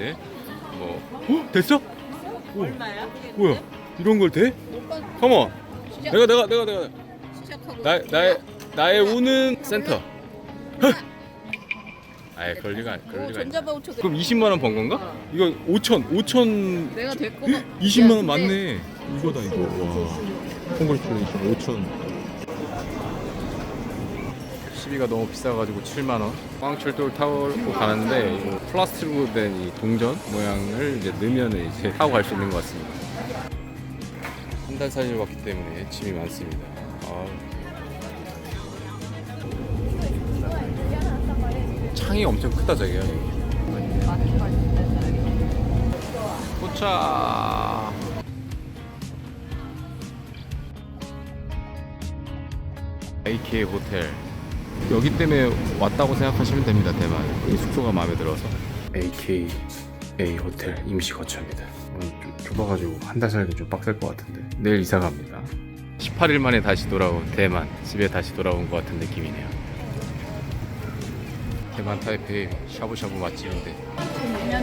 이제 뭐 어? 됐어? 얼마야? 뭐야? 이런 걸 돼? 컴온. 내가 내가 내가 내가. 나 나의 나의 우는 센터. 아예 그럴 리가 아니- 그럴 오, 리가. 아니. 전자바우처. 그럼 20만 원 번 건가? 이거 5천 5천 내가 될 거만. 20만 원 맞네. 이거다 이거. 와. 콩글플레이션 5천. 시비가 너무 비싸가지고 7만 원. 광철도를 타고 가는데 이거 플라스틱으로 된 이 동전 모양을 이제 넣으면 이제 타고 갈 수 있는 것 같습니다. 한달 사이를 왔기 때문에 짐이 많습니다. 아. 창이 엄청 크다 자기야. 도착. AK 호텔 여기 때문에 왔다고 생각하시면 됩니다 대만. 이 숙소가 마음에 들어서. AKA 호텔 임시 거처입니다. 음, 좀 좁아가지고 한 달 살기 좀 빡셀 것 같은데 내일 이사 갑니다. 18일 만에 다시 돌아온 대만. 집에 다시 돌아온 것 같은 느낌이네요. 대만 타이페이 샤브샤브 맛집인데.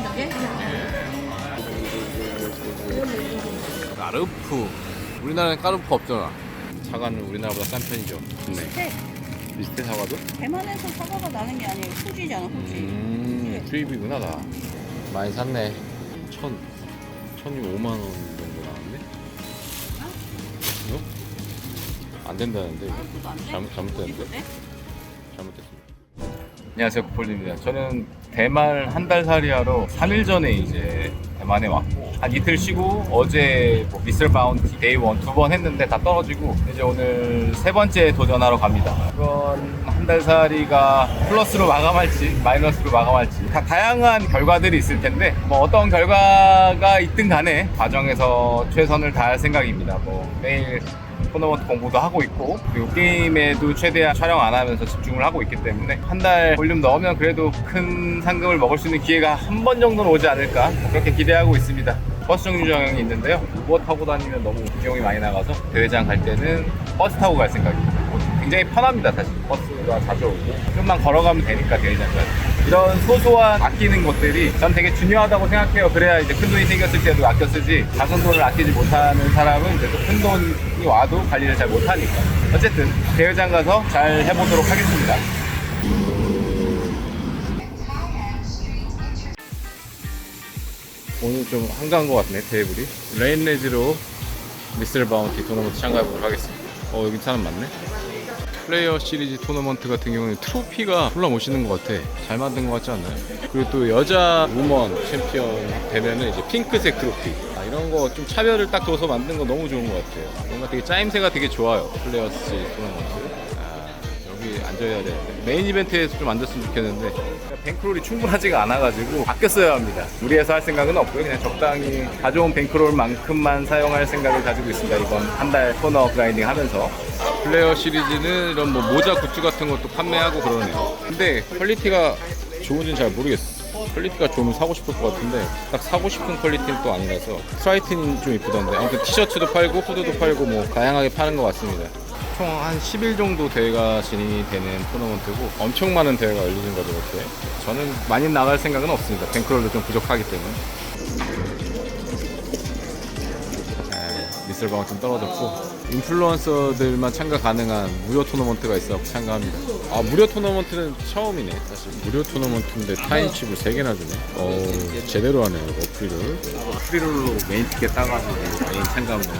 저게? 까르푸. 우리나라는 까르푸 없잖아. 사과는 우리나라보다 싼 편이죠. 좋네 비슷해. 사과도? 대만에서 사과가 나는 게 아니에요. 후지잖아, 후지. 음, 수입이구나 다. 많이 샀네. 천, 천이면 5만 원 정도 나왔네. 이거? 안 된다는데 이거. 그거 안 돼? 잘못 잘못됐는데? 돼? 잘못됐습니다. 안녕하세요, 구폴입니다. 저는 대만 한 달 살이 하러 3일 전에 이제 대만에 왔고 한 이틀 쉬고 어제 뭐 미스터 바운티 데이 원 두 번 했는데 다 떨어지고 이제 오늘 세 번째 도전하러 갑니다. 이번 한달 살이가 플러스로 마감할지 마이너스로 마감할지 다 다양한 결과들이 있을 텐데 뭐 어떤 결과가 있든 간에 과정에서 최선을 다할 생각입니다. 뭐 매일 토너먼트 공부도 하고 있고 그리고 게임에도 최대한 촬영 안 하면서 집중을 하고 있기 때문에 한 달 볼륨 넣으면 그래도 큰 상금을 먹을 수 있는 기회가 한 번 정도는 오지 않을까 그렇게 기대하고 있습니다. 버스 정류장이 있는데요. 무엇 타고 다니면 너무 비용이 많이 나가서 대회장 갈 때는 버스 타고 갈 생각입니다. 뭐 굉장히 편합니다 사실. 버스가 자주 오고. 좀만 걸어가면 되니까 대회장까지 이런 소소한 아끼는 것들이 전 되게 중요하다고 생각해요. 그래야 이제 큰 돈이 생겼을 때도 아껴 쓰지 작은 돈을 아끼지 못하는 사람은 이제 또큰 돈이 와도 관리를 잘 못하니까. 어쨌든 대회장 가서 잘 해보도록 하겠습니다. 오늘 좀 한가한 것 같네 테이블이. 레인레즈로 미스터 바운티 토너먼트 참가해보도록 하겠습니다. 어 여기 사람 많네 플레이어 시리즈 토너먼트 같은 경우는 트로피가 올라 오시는 것 같아. 잘 만든 것 같지 않나요? 그리고 또 여자 우먼 챔피언 되면은 이제 핑크색 트로피. 아, 이런 거 좀 차별을 딱 둬서 만든 거 너무 좋은 것 같아요. 뭔가 되게 짜임새가 되게 좋아요 플레이어 시리즈 토너먼트. 아, 여기 앉아야 되는데 메인 이벤트에서 좀 앉았으면 좋겠는데. 뱅크롤이 충분하지가 않아가지고 아껴 써야 합니다. 무리해서 할 생각은 없고요. 그냥 적당히 가져온 뱅크롤만큼만 사용할 생각을 가지고 있습니다. 이번 한 달 코너 그라인딩 하면서 플레이어 시리즈는 이런 뭐 모자 굿즈 같은 것도 판매하고 그러네요. 근데 퀄리티가 좋은지는 잘 모르겠어 퀄리티가 좋으면 사고 싶을 것 같은데 딱 사고 싶은 퀄리티는 또 아니라서 스트라이트는 좀 이쁘던데. 아무튼 티셔츠도 팔고 후드도 팔고 뭐 다양하게 파는 것 같습니다. 총 한 10일 정도 대회가 진행이 되는 토너먼트고 엄청 많은 대회가 열리는 거죠 이렇게. 저는 많이 나갈 생각은 없습니다. 뱅크롤도 좀 부족하기 때문에 방어 좀 떨어졌고 인플루언서들만 참가 가능한 무료 토너먼트가 있어 참가합니다. 아 무료 토너먼트는 처음이네 사실 무료 토너먼트인데 타임칩을 3 개나 주네. 어 제대로 하네요 어플을. 프리롤로 메인 티켓 따가지고 메인 참가하면 것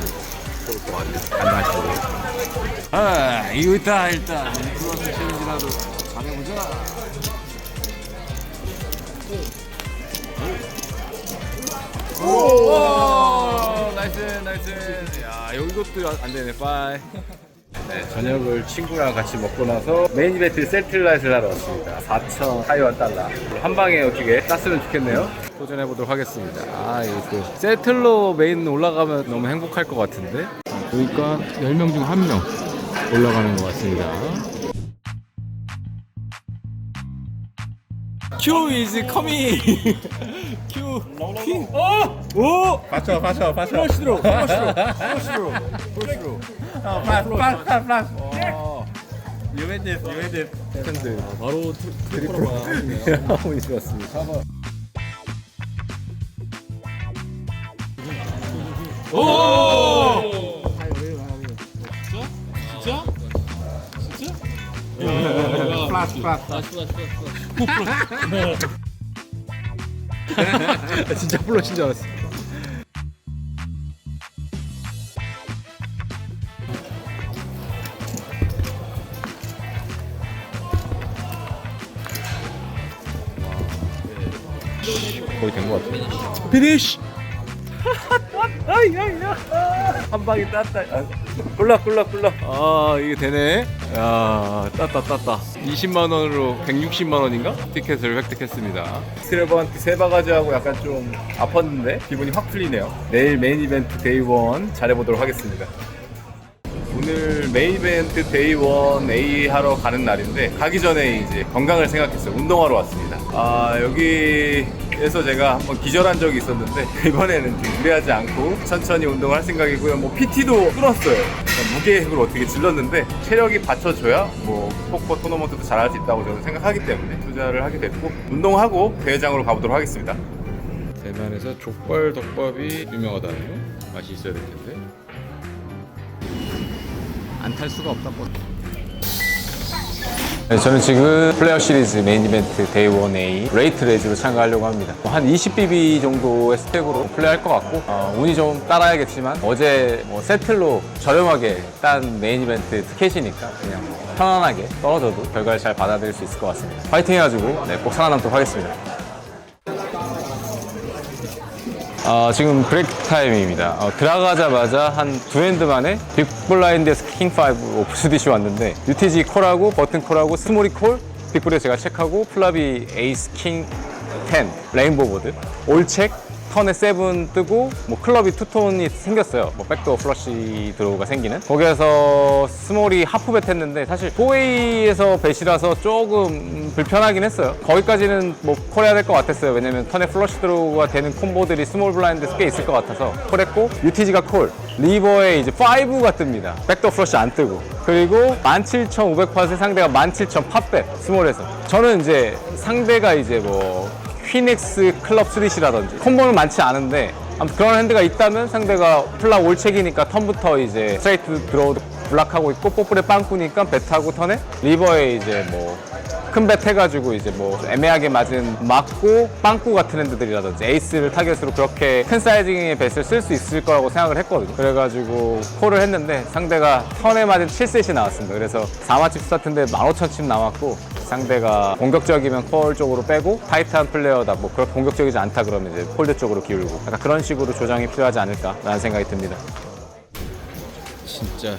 같아요. 가능하시고. 아 이거 있다 일단 인플루언서 챌린지라도 잘해보자. 오, 나이스, 나이스. 야, 이것도 안 되네, 빠이. 네, 저녁을 친구랑 같이 먹고 나서 메인 이벤트 세틀라이트를 하러 왔습니다. 4천 타이완 달러. 한 방에 어떻게 땄으면 좋겠네요. 도전해 보도록 하겠습니다. 아, 이거 또 세틀로 메인 올라가면 너무 행복할 것 같은데? 보니까 10명 중 1명 올라가는 것 같습니다. Q is coming. Q. Q. 어? 오! 오! 받쳐 받쳐 받쳐. 플러시로. 플러시로. 플러시로. 플러시로. 아, 플러시 플러시 플러시. 유벤디스 유벤디스. 샌드. 바로 트리플로 하고 있었습니다. 오! 플라스 플라스 진짜 플러신 줄 알았어. 거의 된 것 같아. 피니쉬. 한 방에 땄다. 아, 꿀라 꿀라 꿀라. 아 이게 되네. 야 땄다 땄다. 20만 원으로 160만 원인가? 티켓을 획득했습니다. 스트레버한테 세 바 가지하고 약간 좀 아팠는데 기분이 확 풀리네요. 내일 메인 이벤트 데이 원 잘해보도록 하겠습니다. 오늘 메인 이벤트 데이 원 A 하러 가는 날인데 가기 전에 이제 건강을 생각했어요. 운동하러 왔습니다. 아 여기 에서 제가 한번 기절한 적이 있었는데 이번에는 좀 무리하지 않고 천천히 운동을 할 생각이고요. 뭐 PT도 뚫었어요. 그러니까 무게를 어떻게 질렀는데 체력이 받쳐줘야 뭐 포커 토너먼트도 잘할 수 있다고 저는 생각하기 때문에 투자를 하게 됐고 운동하고 대회장으로 가보도록 하겠습니다. 대만에서 족발 덮밥이 유명하다네요. 맛이 있어야 될 텐데. 안 탈 수가 없다. 뭐. 네, 저는 지금 플레이어 시리즈 메인 이벤트 데이 1A 레이트 레이즈로 참가하려고 합니다. 한 20BB 정도의 스펙으로 플레이할 것 같고 어, 운이 좀 따라야겠지만 어제 뭐 세틀로 저렴하게 딴 메인 이벤트 티켓이니까 그냥 뭐 편안하게 떨어져도 결과를 잘 받아들일 수 있을 것 같습니다. 파이팅 해가지고 네, 꼭 살아남도록 하겠습니다. 어, 지금 브레이크 타임입니다. 어, 들어가자마자 한 두 핸드 만에 빅블라인드에서 킹5 오프스디시 왔는데 UTG 콜하고 버튼 콜하고 스몰이 콜 빅블에 제가 체크하고 플라비 에이스 킹10 레인보우 보드 올책 턴에 세븐 뜨고 뭐 클럽이 투톤이 생겼어요. 뭐 백도어 플러시 드로우가 생기는 거기에서 스몰이 하프벳 했는데 사실 4A에서 벳이라서 조금 불편하긴 했어요. 거기까지는 뭐 콜해야 될 것 같았어요. 왜냐면 턴에 플러시 드로우가 되는 콤보들이 스몰 블라인드 꽤 있을 것 같아서 콜했고 UTG가 콜 리버에 이제 5가 뜹니다. 백도어 플러시 안 뜨고 그리고 17,500팟의 상대가 17,000 팟백 스몰에서 저는 이제 상대가 이제 뭐 휘닉스 클럽 스릿이라든지 콤보는 많지 않은데 아무튼 그런 핸드가 있다면 상대가 플라 올책이니까 턴부터 이제 스트레이트 들어오도 블락하고 있고 뽀뽀레 빵꾸니까 배 타고 턴에 리버에 이제 뭐 큰배 해가지고 이제 뭐 애매하게 맞은 맞고 빵꾸 같은 핸드들이라든지 에이스를 타겟으로 그렇게 큰 사이징의 뱃을 쓸수 있을 거라고 생각을 했거든요. 그래가지고 콜을 했는데 상대가 턴에 맞은 7셋이 나왔습니다. 그래서 4마칩 스타트인데 15,000칩 남았고 상대가 공격적이면 콜 쪽으로 빼고 타이트한 플레이어다 뭐 그렇게 공격적이지 않다 그러면 이제 폴드 쪽으로 기울고 약간 그런 식으로 조정이 필요하지 않을까라는 생각이 듭니다. 진짜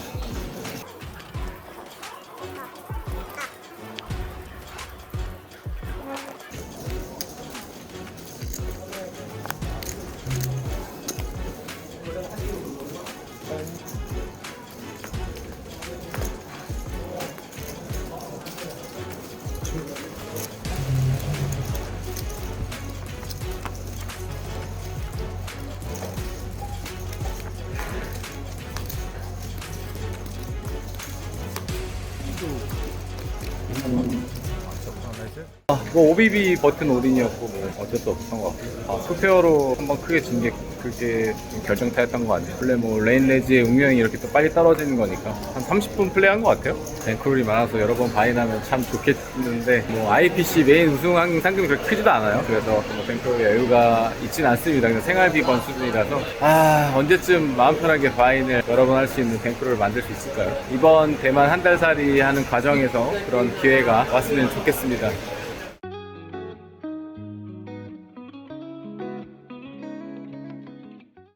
뭐 OBB 버튼 올인이었고 뭐 어쩔 수 없었던 것 같고 아, 스페어로 한번 크게 진게 그게 좀 결정타였던 것 같아요. 원래 뭐 레인 레지의 운명이 이렇게 또 빨리 떨어지는 거니까 한 30분 플레이한 것 같아요. 뱅크롤이 많아서 여러 번 바이나면 참 좋겠는데 뭐 IPC 메인 우승한 상금이 그렇게 크지도 않아요. 그래서 뭐 뱅크롤이 여유가 있진 않습니다. 그냥 생활비건 수준이라서. 아 언제쯤 마음 편하게 바인을 여러 번 할 수 있는 뱅크롤을 만들 수 있을까요? 이번 대만 한 달 살이 하는 과정에서 그런 기회가 왔으면 좋겠습니다